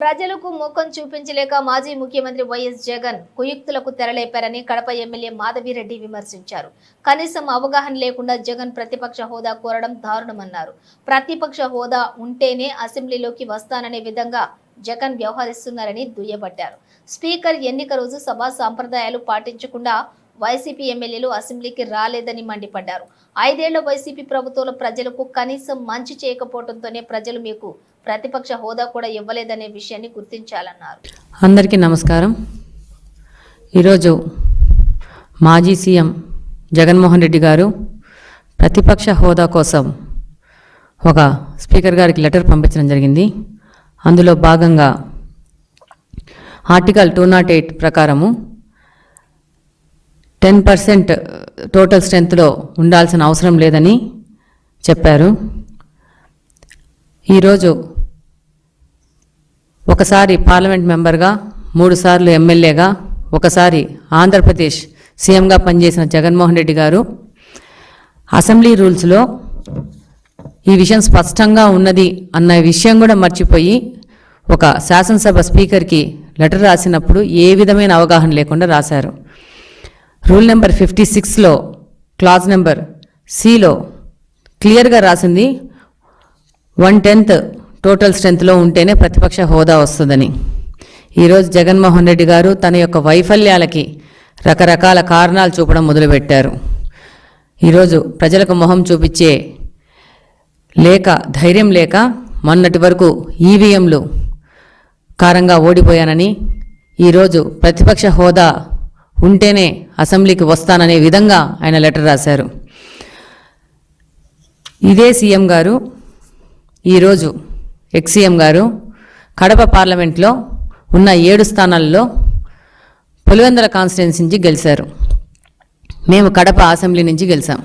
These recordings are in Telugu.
ప్రజలకు ముఖం చూపించలేక మాజీ ముఖ్యమంత్రి వైఎస్ జగన్ కుయుక్తులకు తెరలేపారని కడప ఎమ్మెల్యే మాధవిరెడ్డి విమర్శించారు. కనీసం అవగాహన లేకుండా జగన్ ప్రతిపక్ష హోదా కోరడం దారుణమన్నారు. ప్రతిపక్ష హోదా ఉంటేనే అసెంబ్లీలోకి వస్తాననే విధంగా జగన్ వ్యవహరిస్తున్నారని దుయ్యబట్టారు. స్పీకర్ ఎన్నిక రోజు సభా సాంప్రదాయాలు పాటించకుండా వైసీపీ ఎమ్మెల్యేలు అసెంబ్లీకి రాలేదని మండిపడ్డారు. ఐదేళ్ళ వైసీపీ ప్రభుత్వంలో ప్రజలకు కనీసం మంచి చేయకపోవడంతోనే ప్రజలు మీకు ప్రతిపక్ష హోదా కూడా ఇవ్వలేదనే విషయాన్ని గుర్తించాలన్నారు. అందరికీ నమస్కారం. ఈరోజు మాజీ సీఎం జగన్మోహన్ రెడ్డి గారు ప్రతిపక్ష హోదా కోసం ఒక స్పీకర్ గారికి లెటర్ పంపించడం జరిగింది. అందులో భాగంగా ఆర్టికల్ టూ నాట్ ఎయిట్ ప్రకారము టెన్ పర్సెంట్ టోటల్ స్ట్రెంత్లో ఉండాల్సిన అవసరం లేదని చెప్పారు. ఈరోజు ఒకసారి పార్లమెంట్ మెంబర్గా మూడుసార్లు ఎమ్మెల్యేగా ఒకసారి ఆంధ్రప్రదేశ్ సీఎంగా పనిచేసిన జగన్మోహన్ రెడ్డి గారు అసెంబ్లీ రూల్స్లో ఈ విషయం స్పష్టంగా ఉన్నది అన్న విషయం కూడా మర్చిపోయి ఒక శాసనసభ స్పీకర్కి లెటర్ రాసినప్పుడు ఏ విధమైన అవగాహన లేకుండా రాశారు. రూల్ నెంబర్ ఫిఫ్టీ సిక్స్లో క్లాజ్ నెంబర్ సిలో క్లియర్గా రాసింది వన్ టెన్త్ టోటల్ స్ట్రెంత్లో ఉంటేనే ప్రతిపక్ష హోదా వస్తుందని. ఈరోజు జగన్మోహన్ రెడ్డి గారు తన యొక్క వైఫల్యాలకి రకరకాల కారణాలు చూపడం మొదలుపెట్టారు. ఈరోజు ప్రజలకు మొహం చూపించే లేక ధైర్యం లేక మొన్నటి వరకు ఈవీఎంలు కారంగా ఓడిపోయానని ఈరోజు ప్రతిపక్ష హోదా ఉంటేనే అసెంబ్లీకి వస్తాననే విధంగా ఆయన లెటర్ రాశారు. ఇదే సీఎం గారు ఈరోజు ఎక్సీఎం గారు కడప పార్లమెంట్లో ఉన్న ఏడు స్థానాల్లో పులివెందల కాన్స్టిట్యున్సీ నుంచి గెలిచారు. మేము కడప అసెంబ్లీ నుంచి గెలిచాం.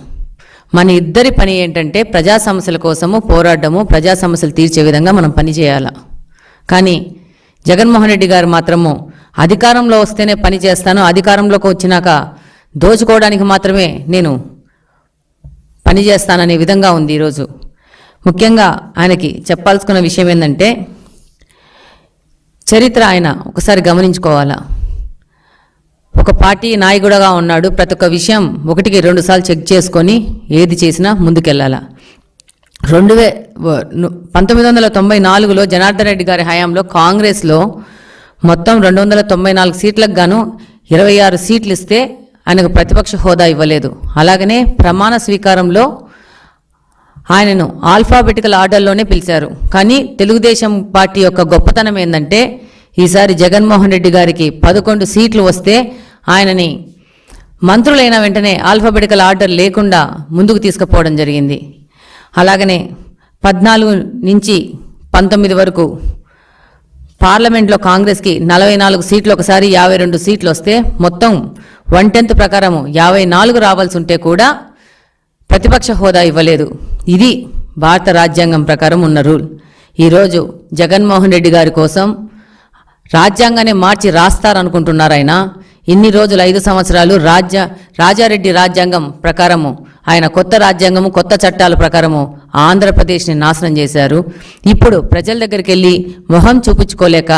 మన ఇద్దరి పని ఏంటంటే ప్రజా సమస్యల కోసము పోరాడము ప్రజా సమస్యలు తీర్చే విధంగా మనం పనిచేయాల. కానీ జగన్మోహన్ రెడ్డి గారు మాత్రము అధికారంలో వస్తేనే పని చేస్తాను. అధికారంలోకి వచ్చినాక దోచుకోవడానికి మాత్రమే నేను పని చేస్తాననే విధంగా ఉంది ఈరోజు. ముఖ్యంగా ఆయనకి చెప్పాల్సుకున్న విషయం ఏంటంటే చరిత్ర ఆయన ఒకసారి గమనించుకోవాలా. ఒక పార్టీ నాయకుడుగా ఉన్నాడు. ప్రతి ఒక్క విషయం ఒకటికి రెండు సార్లు చెక్ చేసుకొని ఏది చేసినా ముందుకెళ్ళాలా. రెండు వే పంతొమ్మిది వందల తొంభై నాలుగులో జనార్దన్ రెడ్డి గారి హయాంలో కాంగ్రెస్లో మొత్తం రెండు వందల తొంభై నాలుగు సీట్లకు గాను ఇరవై ఆరు సీట్లు ఇస్తే ఆయనకు ప్రతిపక్ష హోదా ఇవ్వలేదు. అలాగనే ప్రమాణ స్వీకారంలో ఆయనను ఆల్ఫాబెటికల్ ఆర్డర్లోనే పిలిచారు. కానీ తెలుగుదేశం పార్టీ యొక్క గొప్పతనం ఏంటంటే ఈసారి జగన్మోహన్ రెడ్డి గారికి పదకొండు సీట్లు వస్తే ఆయనని మంత్రులైన వెంటనే ఆల్ఫాబెటికల్ ఆర్డర్ లేకుండా ముందుకు తీసుకుపోవడం జరిగింది. అలాగనే పద్నాలుగు నుంచి పంతొమ్మిది వరకు పార్లమెంట్లో కాంగ్రెస్కి నలభై నాలుగు సీట్లు ఒకసారి యాభై రెండు సీట్లు వస్తే మొత్తం వన్ టెన్త్ ప్రకారం యాభై నాలుగు రావాల్సి ఉంటే కూడా ప్రతిపక్ష హోదా ఇవ్వలేదు. ఇది భారత రాజ్యాంగం ప్రకారం ఉన్న రూల్. ఈరోజు జగన్మోహన్ రెడ్డి గారి కోసం రాజ్యాంగాన్ని మార్చి రాస్తారనుకుంటున్నారైనా ఇన్ని రోజులు ఐదు సంవత్సరాలు రాజ్య రాజారెడ్డి రాజ్యాంగం ప్రకారము ఆయన కొత్త రాజ్యాంగము కొత్త చట్టాల ప్రకారము ఆంధ్రప్రదేశ్ని నాశనం చేశారు. ఇప్పుడు ప్రజల దగ్గరికి వెళ్ళి మొహం చూపించుకోలేక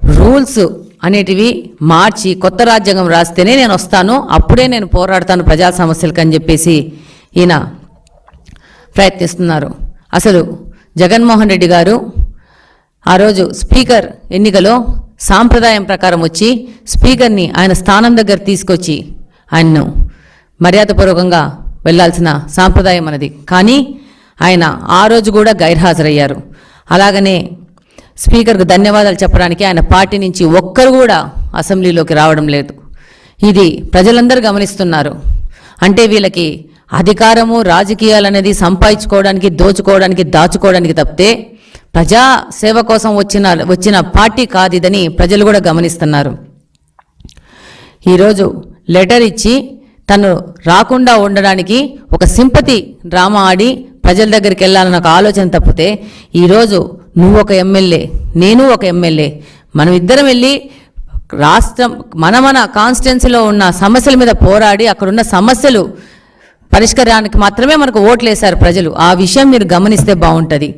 రూల్స్ అనేటివి మార్చి కొత్త రాజ్యాంగం రాస్తేనే నేను వస్తాను అప్పుడే నేను పోరాడతాను ప్రజా సమస్యలకు అని చెప్పేసి ఈయన ప్రయత్నిస్తున్నారు. అసలు జగన్మోహన్ రెడ్డి గారు ఆ రోజు స్పీకర్ ఎన్నికలో సాంప్రదాయం ప్రకారం వచ్చి స్పీకర్ని ఆయన స్థానం దగ్గర తీసుకొచ్చి ఆయన్ను మర్యాదపూర్వకంగా వెళ్ళాల్సిన సాంప్రదాయం అన్నది కానీ ఆయన ఆ రోజు కూడా గైర్హాజరయ్యారు. అలాగనే స్పీకర్కు ధన్యవాదాలు చెప్పడానికి ఆయన పార్టీ నుంచి ఒక్కరు కూడా అసెంబ్లీలోకి రావడం లేదు. ఇది ప్రజలందరూ గమనిస్తున్నారు. అంటే వీళ్ళకి అధికారము రాజకీయాలు అనేది సంపాదించుకోవడానికి దోచుకోవడానికి దాచుకోవడానికి తప్పితే ప్రజా సేవ కోసం వచ్చిన వచ్చిన పార్టీ కాదు ఇదని ప్రజలు కూడా గమనిస్తున్నారు. ఈరోజు లెటర్ ఇచ్చి తను రాకుండా ఉండడానికి ఒక సింపతి డ్రామా ఆడి ప్రజల దగ్గరికి వెళ్ళాలన్న ఒక ఆలోచన తప్పితే ఈరోజు నువ్వు ఒక ఎమ్మెల్యే నేను ఒక ఎమ్మెల్యే మనం ఇద్దరం వెళ్ళి రాష్ట్రం మన మన కాన్స్టిట్యున్సీలో ఉన్న సమస్యల మీద పోరాడి అక్కడున్న సమస్యలు పరిష్కారానికి మాత్రమే మనకు ఓట్లు వేశారు ప్రజలు. ఆ విషయం మీరు గమనిస్తే బాగుంటుంది.